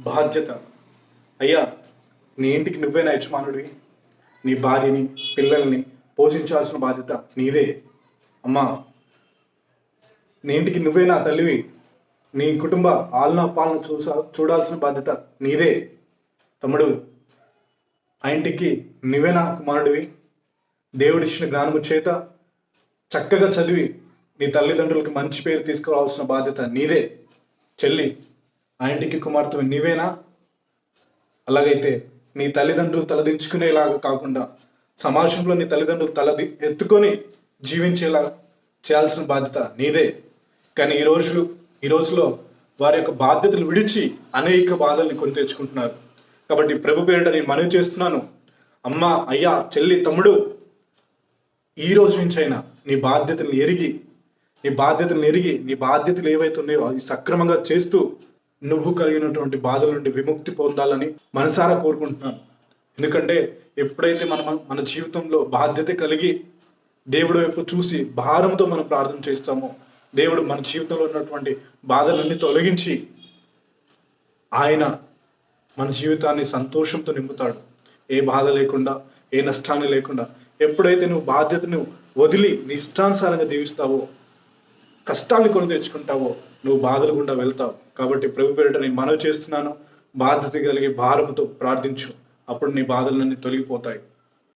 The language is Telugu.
బాధ్యత. అయ్యా నీ ఇంటికి నువ్వేనా యజమానుడివి? నీ భార్యని పిల్లల్ని పోషించాల్సిన బాధ్యత నీదే. అమ్మా నీ ఇంటికి నువ్వే నా తల్లివి? నీ కుటుంబ ఆలన పాలన చూసా చూడాల్సిన బాధ్యత నీదే. తమ్ముడు ఆ ఇంటికి నువ్వేనా కుమారుడివి? దేవుడిచ్చిన జ్ఞానము చేత చక్కగా చదివి నీ తల్లిదండ్రులకి మంచి పేరు తీసుకురావాల్సిన బాధ్యత నీదే. చెల్లి ఆ ఇంటికి కుమార్తె నీవేనా? అలాగైతే నీ తల్లిదండ్రులు తలదించుకునేలాగా కాకుండా సమాజంలో నీ తల్లిదండ్రులు తలది ఎత్తుకొని జీవించేలా చేయాల్సిన బాధ్యత నీదే. కానీ ఈ రోజులు ఈ రోజులో వారి యొక్క బాధ్యతలు విడిచి అనేక బాధల్ని కొని తెచ్చుకుంటున్నారు. కాబట్టి ప్రభు పేరిట నేను మనవి చేస్తున్నాను. అమ్మ అయ్యా చెల్లి తమ్ముడు ఈ రోజు నుంచైనా నీ బాధ్యతలను ఎరిగి నీ బాధ్యతలను ఎరిగి నీ బాధ్యతలు ఏవైతే ఉన్నాయో అవి సక్రమంగా చేస్తూ నువ్వు కలిగినటువంటి బాధల నుండి విముక్తి పొందాలని మనసారా కోరుకుంటున్నాను. ఎందుకంటే ఎప్పుడైతే మనం మన జీవితంలో బాధ్యత కలిగి దేవుడు వైపు చూసి భారంతో మనం ప్రార్థన చేస్తామో దేవుడు మన జీవితంలో ఉన్నటువంటి బాధలన్నీ తొలగించి ఆయన మన జీవితాన్ని సంతోషంతో నింపుతాడు. ఏ బాధ లేకుండా ఏ నష్టాన్ని లేకుండా ఎప్పుడైతే నువ్వు బాధ్యతను వదిలి నీ ఇష్టానుసారంగా జీవిస్తావో కష్టాన్ని కొని తెచ్చుకుంటావో నువ్వు బాధలు గుండా వెళ్తావు. కాబట్టి ప్రభు పేరిట నేను మనవి చేస్తున్నాను. బాధ్యత కలిగి భారముతో ప్రార్థించు. అప్పుడు నీ బాధలన్నీ తొలగిపోతాయి.